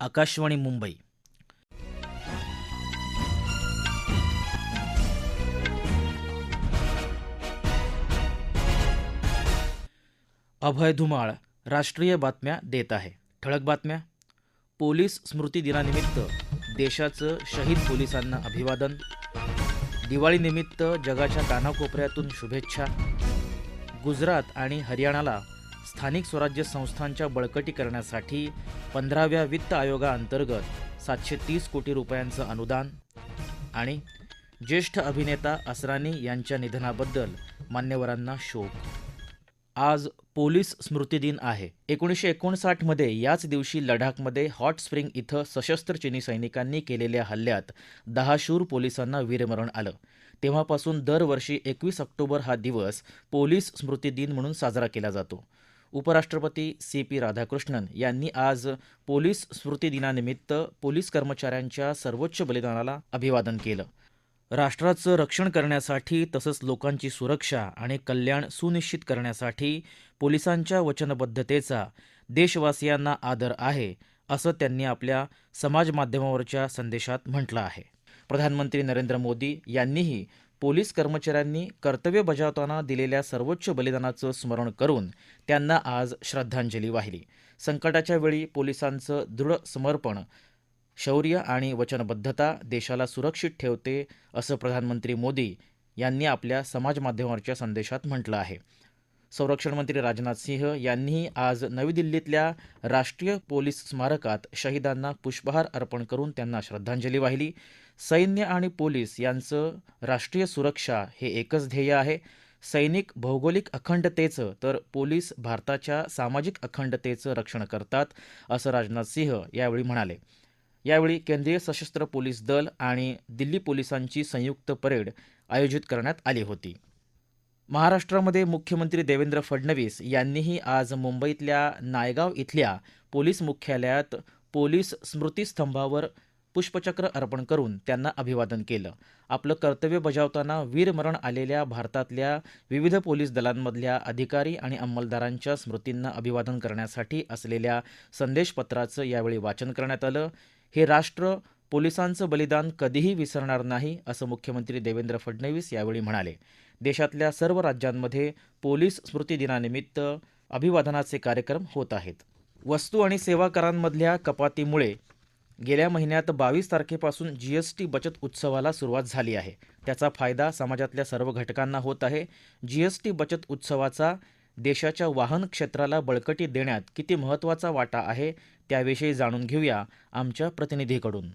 आकाशवाणी मुंबई. अभय धुमाळ राष्ट्रीय बातम्या देत आहे. ठळक बातम्या. पोलीस स्मृती दिनानिमित्त देशाचं शहीद पोलिसांना अभिवादन. दिवाळीनिमित्त जगाच्या कानाकोपऱ्यातून शुभेच्छा. गुजरात आणि हरियाणाला स्थानिक स्वराज्य संस्थांच्या बळकटीकरणासाठी पंधराव्या वित्त आयोगाअंतर्गत सातशे तीस कोटी रुपयांचं अनुदान आणि ज्येष्ठ अभिनेता असरानी यांच्या निधनाबद्दल मान्यवरांना शोक. आज पोलीस स्मृती दिन आहे. एकोणीसशे एकोणसाठमध्ये याच दिवशी लडाखमध्ये हॉट स्प्रिंग इथं सशस्त्र चिनी सैनिकांनी केलेल्या हल्ल्यात दहाशूर पोलिसांना वीरमरण आलं. तेव्हापासून दरवर्षी एकवीस ऑक्टोबर हा दिवस पोलीस स्मृती दिन म्हणून साजरा केला जातो. उपराष्ट्रपती सी पी राधाकृष्णन यांनी आज पोलीस स्मृती दिनानिमित्त पोलीस कर्मचाऱ्यांच्या सर्वोच्च बलिदानाला अभिवादन केलं. राष्ट्राचं रक्षण करण्यासाठी तसंच लोकांची सुरक्षा आणि कल्याण सुनिश्चित करण्यासाठी पोलिसांच्या वचनबद्धतेचा देशवासियांना आदर आहे असं त्यांनी आपल्या समाजमाध्यमावरच्या संदेशात म्हटलं आहे. प्रधानमंत्री नरेंद्र मोदी यांनीही पोलीस कर्मचाऱ्यांनी कर्तव्य बजावताना दिलेल्या सर्वोच्च बलिदानाचं स्मरण करून त्यांना आज श्रद्धांजली वाहिली. संकटाच्या वेळी पोलिसांचं दृढ समर्पण शौर्य आणि वचनबद्धता देशाला सुरक्षित ठेवते असं प्रधानमंत्री मोदी यांनी आपल्या समाजमाध्यमावरच्या संदेशात म्हटलं आहे. संरक्षण मंत्री राजनाथ सिंह यांनीही आज नवी दिल्लीतल्या राष्ट्रीय पोलीस स्मारकात शहीदांना पुष्पहार अर्पण करून त्यांना श्रद्धांजली वाहिली. सैन्य आणि पोलीस यांचं राष्ट्रीय सुरक्षा हे एकच ध्येय आहे. सैनिक भौगोलिक अखंडतेचं तर पोलीस भारताच्या सामाजिक अखंडतेचं रक्षण करतात असं राजनाथ सिंह यावेळी म्हणाले. यावेळी केंद्रीय सशस्त्र पोलीस दल आणि दिल्ली पोलिसांची संयुक्त परेड आयोजित करण्यात आली होती. महाराष्ट्रामध्ये मुख्यमंत्री देवेंद्र फडणवीस यांनीही आज मुंबईतल्या नायगाव इथल्या पोलीस मुख्यालयात पोलीस स्मृतीस्तंभावर पुष्पचक्र अर्पण करून त्यांना अभिवादन केलं. आपलं कर्तव्य बजावताना वीरमरण आलेल्या भारतातल्या विविध पोलीस दलांमधल्या अधिकारी आणि अंमलदारांच्या स्मृतींना अभिवादन करण्यासाठी असलेल्या संदेशपत्राचं यावेळी वाचन करण्यात आलं. हे राष्ट्र पोलिसांचं बलिदान कधीही विसरणार नाही असं मुख्यमंत्री देवेंद्र फडणवीस यावेळी म्हणाले. देशातल्या सर्व राज्यांमध्ये पोलीस स्मृती दिनानिमित्त अभिवादनाचे कार्यक्रम होत आहेत. वस्तू आणि सेवा करांमधल्या कपातीमुळे गेल्या महिन्यात बावीस तारखेपासून जी एस टी बचत उत्सवाला सुरुवात झाली आहे. त्याचा फायदा समाजातल्या सर्व घटकांना होत आहे. जी एस टी बचत उत्सवाचा देशाच्या वाहन क्षेत्राला बळकटी देण्यात किती महत्त्वाचा वाटा आहे त्याविषयी जाणून घेऊया आमच्या प्रतिनिधीकडून.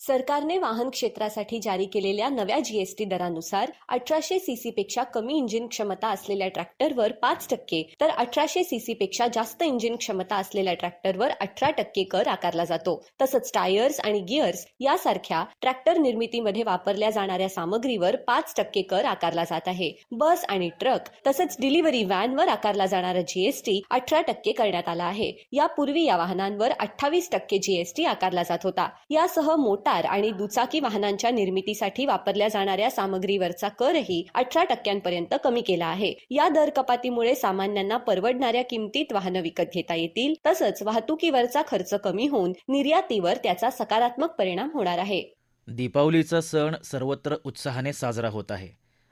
सरकारने वाहन क्षेत्रासाठी जारी केलेल्या नव्या जीएसटी दरानुसार अठराशे सीसी पेक्षा कमी इंजिन क्षमता असलेल्या ट्रॅक्टरवर पाच टक्के तर अठराशे सीसी पेक्षा जास्त इंजिन क्षमता असलेल्या ट्रॅक्टरवर अठरा टक्के कर आकारला जातो. तसंच टायर्स आणि गिअर्स यासारख्या ट्रॅक्टर निर्मितीमध्ये वापरल्या जाणाऱ्या सामग्रीवर पाच टक्के कर आकारला जात आहे. बस आणि ट्रक तसंच डिलिव्हरी व्हॅनवर आकारला जाणारा जीएसटी अठरा टक्के करण्यात आला आहे. यापूर्वी या वाहनांवर अठ्ठावीस टक्के जीएसटी आकारला जात होता. यासह मोटार आणि दुचाकी वाहनांच्या निर्मितीसाठी वापरल्या जाणाऱ्या सामग्रीवरचा करही अठरा टक्क्यांपर्यंत कमी केला आहे. या दर कपातीमुळे सामान्यांना परवडणाऱ्या किमतीत वाहनं विकत घेता येतील तसंच वाहतुकीवरचा खर्च कमी होऊन निर्यातीवर त्याचा सकारात्मक परिणाम होणार आहे. दीपावलीचा सण सर्वत्र उत्साहाने साजरा होत आहे.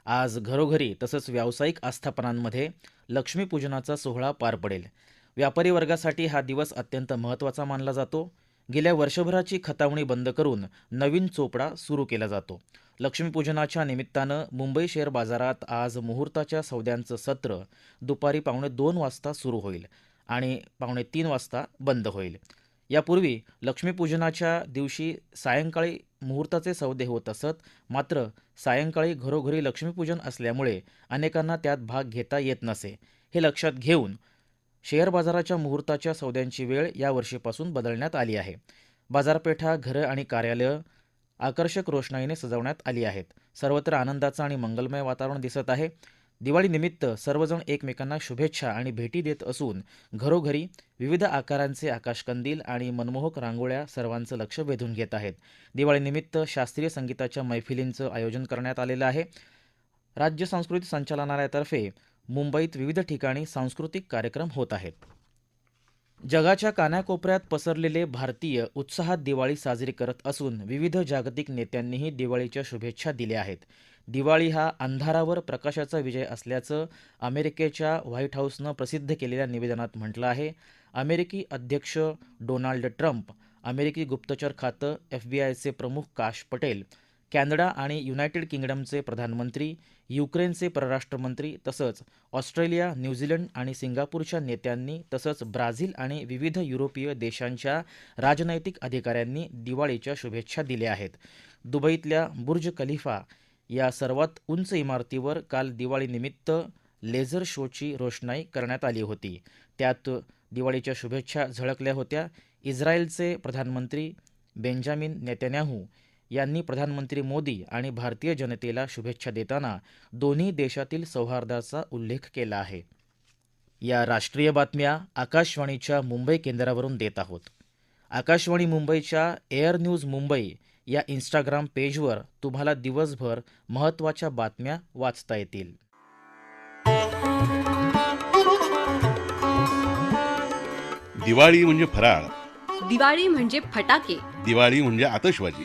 आज घरोघरी तसंच व्यावसायिक आस्थापनांमध्ये लक्ष्मीपूजनाचा सोहळा पार पडेल. व्यापारी वर्गासाठी हा दिवस अत्यंत महत्त्वाचा मानला जातो. गेल्या वर्षभराची खतावणी बंद करून नवीन चोपडा सुरू केला जातो. लक्ष्मीपूजनाच्या निमित्तानं मुंबई शेअर बाजारात आज मुहूर्ताच्या सौद्यांचं सत्र दुपारी पावणे दोन वाजता सुरू होईल आणि पावणे तीन वाजता बंद होईल. यापूर्वी लक्ष्मीपूजनाच्या दिवशी सायंकाळी मुहूर्ताचे सौदे होत असत मात्र सायंकाळी घरोघरी लक्ष्मीपूजन असल्यामुळे अनेकांना त्यात भाग घेता येत नसे. हे लक्षात घेऊन शेअर बाजाराच्या मुहूर्ताच्या सौद्यांची वेळ या वर्षीपासून बदलण्यात आली आहे. बाजारपेठा घरं आणि कार्यालयं आकर्षक रोषणाईने सजवण्यात आली आहेत. सर्वत्र आनंदाचं आणि मंगलमय वातावरण दिसत आहे. दिवाळीनिमित्त सर्वजण एकमेकांना शुभेच्छा आणि भेटी देत असून घरोघरी विविध आकारांचे आकाशकंदील आणि मनमोहक रांगोळ्या सर्वांचं लक्ष वेधून घेत आहेत. दिवाळीनिमित्त शास्त्रीय संगीताच्या मैफिलींचं आयोजन करण्यात आलेलं आहे. राज्य सांस्कृतिक संचालनालयातर्फे मुंबईत विविध ठिकाणी सांस्कृतिक कार्यक्रम होत आहेत. जगाच्या कानाकोपऱ्यात पसरलेले भारतीय उत्साहात दिवाळी साजरी करत असून विविध जागतिक नेत्यांनीही दिवाळीच्या शुभेच्छा दिल्या आहेत. दिवाळी हा अंधारावर प्रकाशाचा विजय असल्याचं अमेरिकेच्या व्हाईट हाऊसनं प्रसिद्ध केलेल्या निवेदनात म्हटलं आहे. अमेरिकी अध्यक्ष डोनाल्ड ट्रम्प अमेरिकी गुप्तचर खातं एफ बी आयचे प्रमुख काश पटेल कॅनडा आणि युनायटेड किंगडमचे प्रधानमंत्री युक्रेनचे परराष्ट्रमंत्री तसंच ऑस्ट्रेलिया न्यूझीलंड आणि सिंगापूरच्या नेत्यांनी तसंच ब्राझील आणि विविध युरोपीय देशांच्या राजनैतिक अधिकाऱ्यांनी दिवाळीच्या शुभेच्छा दिल्या आहेत. दुबईतल्या बुर्ज खलिफा या सर्वात उंच इमारतीवर काल दिवाळीनिमित्त लेझर शोची रोषणाई करण्यात आली होती. त्यात दिवाळीच्या शुभेच्छा झळकल्या होत्या. इस्रायलचे प्रधानमंत्री बेंजामिन नेतन्याहू यांनी प्रधानमंत्री मोदी आणि भारतीय जनतेला शुभेच्छा देताना दोन्ही देशातील सौहार्दाचा उल्लेख केला आहे. या राष्ट्रीय बातम्या आकाशवाणीच्या मुंबई केंद्रावरून देत आहोत. आकाशवाणी मुंबईच्या एअर न्यूज मुंबई या इंस्टाग्राम पेजवर तुम्हाला दिवसभर महत्त्वाच्या बातम्या वाचता येतील. दिवाळी म्हणजे फराळ. दिवाळी म्हणजे फटाके. दिवाळी म्हणजे आतषबाजी.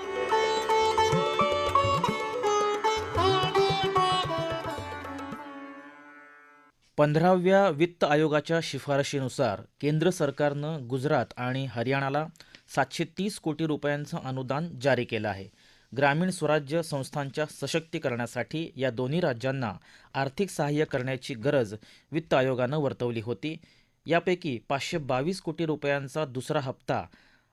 पंधराव्या वित्त आयोगाच्या शिफारशीनुसार केंद्र सरकारनं गुजरात आणि हरियाणाला सातशे तीस कोटी रुपयांचं अनुदान जारी केलं आहे. ग्रामीण स्वराज्य संस्थांच्या सशक्तीकरणासाठी या दोन्ही राज्यांना आर्थिक सहाय्य करण्याची गरज वित्त आयोगानं वर्तवली होती. यापैकी पाचशे बावीस कोटी रुपयांचा दुसरा हप्ता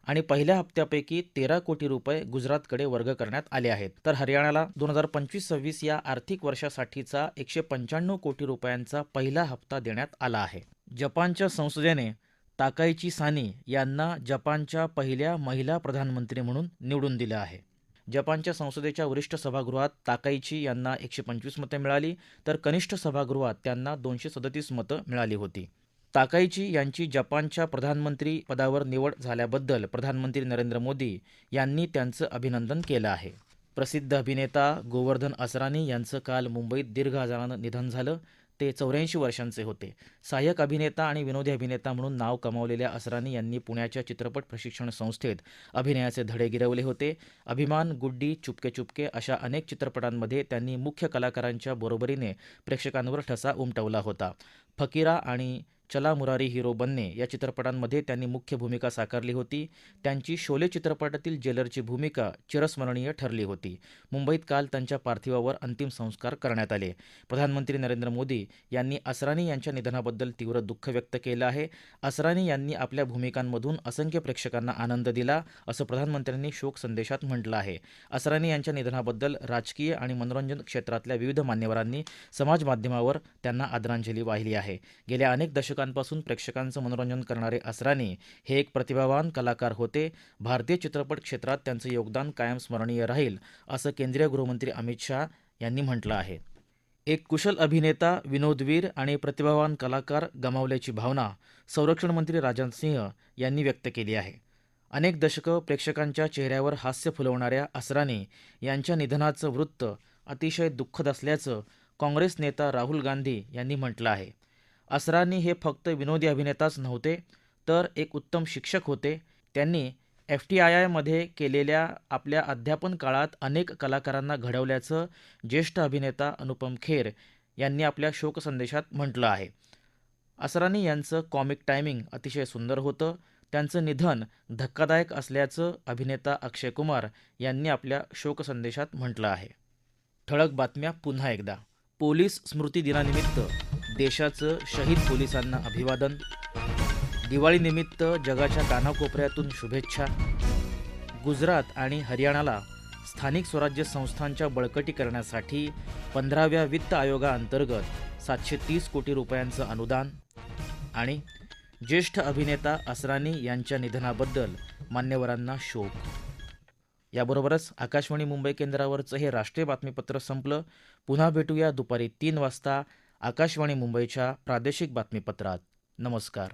आणि पहिल्या हप्त्यापैकी तेरा कोटी रुपये गुजरातकडे वर्ग करण्यात आले आहेत. तर हरियाणाला दोन हजार पंचवीस सव्वीस या आर्थिक वर्षासाठीचा एकशे पंच्याण्णव कोटी रुपयांचा पहिला हप्ता देण्यात आला आहे. जपानच्या संसदेने ताकाईची सानी यांना जपानच्या पहिल्या महिला प्रधानमंत्री म्हणून निवडून दिलं आहे. जपानच्या संसदेच्या वरिष्ठ सभागृहात ताकाईची यांना एकशे पंचवीस मतं मिळाली तर कनिष्ठ सभागृहात त्यांना दोनशे सदतीस मतं मिळाली होती. ताकाईची यांची जपानच्या प्रधानमंत्री पदावर निवड झाल्याबद्दल प्रधानमंत्री नरेंद्र मोदी यांनी त्यांचं अभिनंदन केलं आहे. प्रसिद्ध अभिनेता गोवर्धन असरानी यांचं काल मुंबईत दीर्घ आजारानं निधन झालं. ते चौऱ्याऐंशी वर्षांचे होते. सहाय्यक अभिनेता आणि विनोदी अभिनेता म्हणून नाव कमावलेल्या असरानी यांनी पुण्याच्या चित्रपट प्रशिक्षण संस्थेत अभिनयाचे धडे गिरवले होते. अभिमान गुड्डी चुपके चुपके अशा अनेक चित्रपटांमध्ये त्यांनी मुख्य कलाकारांच्या बरोबरीने प्रेक्षकांवर ठसा उमटवला होता. फकीरा आणि चला मुरारी हिरो बनणे या चित्रपटांमध्ये त्यांनी मुख्य भूमिका साकारली होती. त्यांची शोले चित्रपटातील जेलरची भूमिका चिरस्मरणीय ठरली होती. मुंबईत काल त्यांच्या पार्थिवावर अंतिम संस्कार करण्यात आले. प्रधानमंत्री नरेंद्र मोदी यांनी असरानी यांच्या निधनाबद्दल तीव्र दुःख व्यक्त केलं आहे. असरानी यांनी आपल्या भूमिकांमधून असंख्य प्रेक्षकांना आनंद दिला असं प्रधानमंत्र्यांनी शोक संदेशात म्हटलं आहे. असरानी यांच्या निधनाबद्दल राजकीय आणि मनोरंजन क्षेत्रातल्या विविध मान्यवरांनी समाज माध्यमावर त्यांना आदरांजली वाहिली आहे. गेल्या अनेक दशक दशकांपासून प्रेक्षकांचं मनोरंजन करणारे असरानी हे एक प्रतिभावान कलाकार होते. भारतीय चित्रपट क्षेत्रात त्यांचं योगदान कायम स्मरणीय राहील असं केंद्रीय गृहमंत्री अमित शाह यांनी म्हटलं आहे. एक कुशल अभिनेता विनोदवीर आणि प्रतिभावान कलाकार गमावल्याची भावना संरक्षण मंत्री राजनाथ सिंह यांनी व्यक्त केली आहे. अनेक दशकं प्रेक्षकांच्या चेहऱ्यावर हास्य फुलवणाऱ्या असरानी यांच्या निधनाचं वृत्त अतिशय दुःखद असल्याचं काँग्रेस नेता राहुल गांधी यांनी म्हटलं आहे. असरानी हे फक्त विनोदी अभिनेताच नव्हते तर एक उत्तम शिक्षक होते. त्यांनी एफ टी आय आयमध्ये केलेल्या आपल्या अध्यापन काळात अनेक कलाकारांना घडवल्याचं ज्येष्ठ अभिनेता अनुपम खेर यांनी आपल्या शोकसंदेशात म्हटलं आहे. असरानी यांचं कॉमिक टायमिंग अतिशय सुंदर होतं. त्यांचं निधन धक्कादायक असल्याचं अभिनेता अक्षय कुमार यांनी आपल्या शोकसंदेशात म्हटलं आहे. ठळक बातम्या पुन्हा एकदा. पोलीस स्मृती दिनानिमित्त देशाचं शहीद पोलिसांना अभिवादन. दिवाळीनिमित्त जगाच्या कानाकोपऱ्यातून शुभेच्छा. गुजरात आणि हरियाणाला स्थानिक स्वराज्य संस्थांच्या बळकटीकरणासाठी पंधराव्या वित्त आयोगाअंतर्गत सातशे तीस कोटी रुपयांचं अनुदान आणि ज्येष्ठ अभिनेता असरानी यांच्या निधनाबद्दल मान्यवरांना शोक. याबरोबरच आकाशवाणी मुंबई केंद्रावरचं हे राष्ट्रीय बातमीपत्र संपलं. पुन्हा भेटूया दुपारी तीन वाजता आकाशवाणी मुंबईच्या प्रादेशिक बातमीपत्रात. नमस्कार.